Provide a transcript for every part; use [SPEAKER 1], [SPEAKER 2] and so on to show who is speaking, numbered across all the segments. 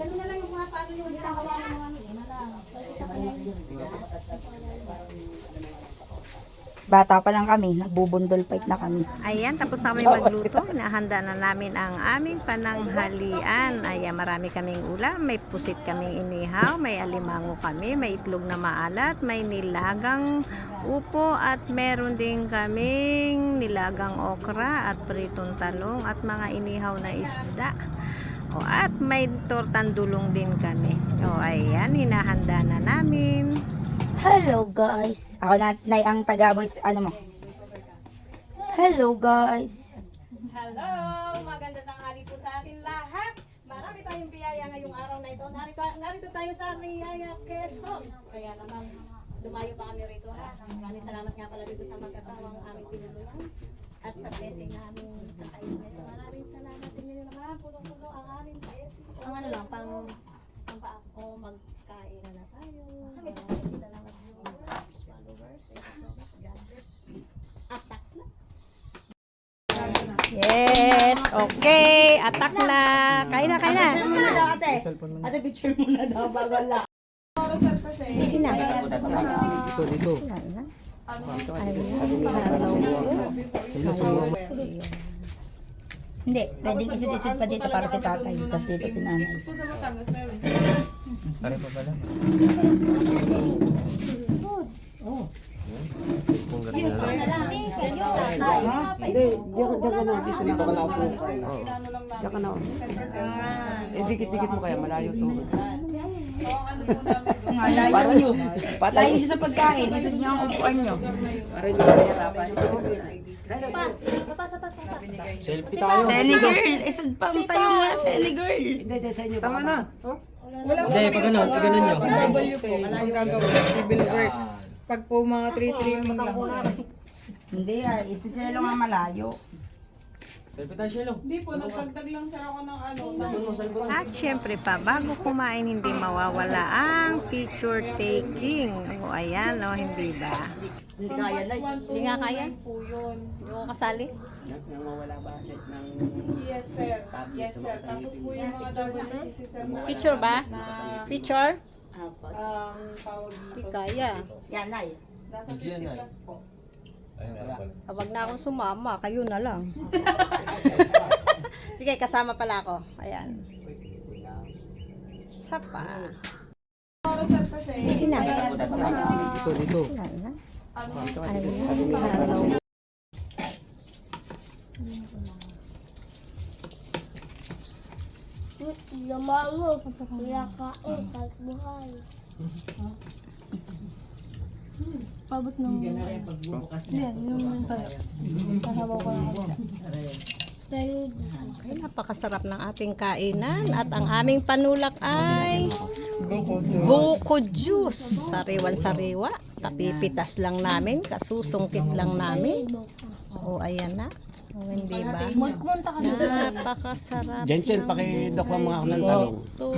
[SPEAKER 1] Ganun na lang yung mga paano yung ginagawa ng mga ano, na lang.
[SPEAKER 2] Bata pa lang kami, nagbubundol fight na kami.
[SPEAKER 3] Ayan, tapos na kami magluto. Nahanda na namin ang aming pananghalian. Ayan, marami kaming ulam. May pusit kaming inihaw, may alimango kami, may itlog na maalat, may nilagang upo at meron din kaming nilagang okra at pritong talong at mga inihaw na isda. O, at may tortang dulong din kami. O, ayan, hinahanda na namin.
[SPEAKER 2] Hello guys! Ako na, Nay, ang taga-voice, ano mo? Hello guys!
[SPEAKER 3] Hello! Maganda tanghali po sa atin lahat. Marami tayong biyaya ngayong araw na ito. Narito, narito tayo sa Riyaya, Quezon. Kaya naman, lumayo pa kami rito ha. Maraming salamat nga pala dito sa mag-asawang aming pinulungan. At sa blessing na aming kakainin nito. Maraming salamat din nyo naman. Aming blessing.
[SPEAKER 1] Ang ano lang, pang, pang paa.
[SPEAKER 3] O magkain na na tayo. Maraming salamat viewers, followers. Thank you so much. God bless. Atak na. Yes, okay. Atak na. Kain na, kain na.
[SPEAKER 2] muna daw ate. Ate, picture muna daw bago lang.
[SPEAKER 3] Sige na.
[SPEAKER 4] Dito, dito.
[SPEAKER 2] Hindi, pwedeng isut-isut pa dito para si tatay. Tapos dito si nanay.
[SPEAKER 4] Pare pa pala. Kung ganun na.
[SPEAKER 5] Hindi, diyan ka na. Dito, dito ka na upo. Diyan ka na. Eh, dikit-dikit mo kaya. Malayo to.
[SPEAKER 2] Nga, layo nyo. Layo nyo sa pagkain. Isut nyo ang upuan nyo.
[SPEAKER 5] Para hindi ka nahirapan.
[SPEAKER 1] Pa, kapasa pa, pa.
[SPEAKER 4] Selfie tayo.
[SPEAKER 2] Selly girl! Isut pa ang tayo nga, Selly girl!
[SPEAKER 5] Hindi, diyan sa inyo. Tama na.
[SPEAKER 4] Hindi, pag ganun, pag ganun nyo.
[SPEAKER 6] W po, ang gagawin, civil works. Pag po mga 3-3 lang.
[SPEAKER 2] Hindi ah, isiselo nga malayo.
[SPEAKER 4] Selfie tayo, Shelo.
[SPEAKER 6] Hindi po, nagdagdag lang sir ako ng ano. ng-
[SPEAKER 3] At syempre pa, bago kumain, hindi mawawala ang picture taking. O ayan, o hindi ba?
[SPEAKER 2] Hindi kaya na.
[SPEAKER 3] Hindi nga kaya?
[SPEAKER 6] po yun.
[SPEAKER 3] Hindi ko kasali?
[SPEAKER 5] Nang mawala ba set ng...
[SPEAKER 6] Yes sir. Yes sir. Tapos po yung mga WCC sir
[SPEAKER 3] Picture ba? Picture?
[SPEAKER 6] um, tawag
[SPEAKER 3] Hindi
[SPEAKER 6] dito.
[SPEAKER 3] kaya.
[SPEAKER 2] Yan, Nay.
[SPEAKER 6] Nasa
[SPEAKER 4] Hindi yan,
[SPEAKER 6] 50
[SPEAKER 4] ay.
[SPEAKER 6] plus po.
[SPEAKER 4] Pala.
[SPEAKER 3] Huwag na akong sumama, kayo na lang. Sige, kasama pala ako. Ayan. Sapa. Sige na.
[SPEAKER 4] Dito, dito.
[SPEAKER 3] Hello.
[SPEAKER 7] Lamango, kaya kain, kahit buhay. Pabot ng... Yan, yung tayo. Kasabaw ko lang ako. Tayo.
[SPEAKER 3] Ay, napakasarap ng ating kainan at ang aming panulak ay buko juice. Sariwan-sariwa. Tapipitas lang namin, kasusungkit lang namin. O, ayan na. O, hindi ba?
[SPEAKER 7] Magpunta ka na.
[SPEAKER 3] Napakasarap.
[SPEAKER 5] Jensen,
[SPEAKER 3] ng
[SPEAKER 5] pakidok lang mga ako ng talong.
[SPEAKER 3] Ito.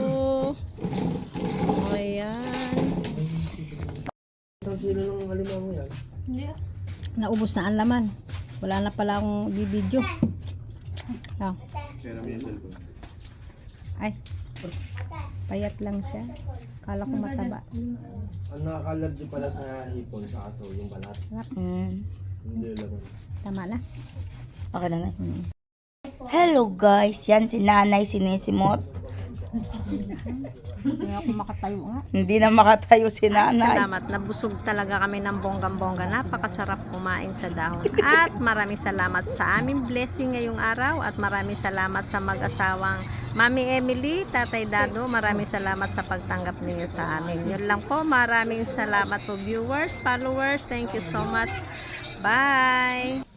[SPEAKER 3] Ayan.
[SPEAKER 7] Hindi.
[SPEAKER 3] Naubos na ang laman. Wala na pala akong bibidyo. Ah. Ay. Payat lang siya. Kala ko mataba.
[SPEAKER 4] Ang nakaka-allergy pala sa hipon, sa aso, yung balat.
[SPEAKER 2] Mm.
[SPEAKER 4] Hindi lang.
[SPEAKER 3] Tama na.
[SPEAKER 2] Okay na, Nay. Hello guys! Yan si nanay sinisimot.
[SPEAKER 3] Hindi ako makatayo nga.
[SPEAKER 2] Hindi na makatayo si nanay.
[SPEAKER 3] Salamat. Nabusog talaga kami ng bonggang-bongga. Napakasarap kumain sa dahon. At maraming salamat sa aming blessing ngayong araw. At maraming salamat sa mag-asawang Mami Emily, Tatay Dado. Maraming salamat sa pagtanggap ninyo sa amin. Yun lang po. Maraming salamat po viewers, followers. Thank you so much. Bye!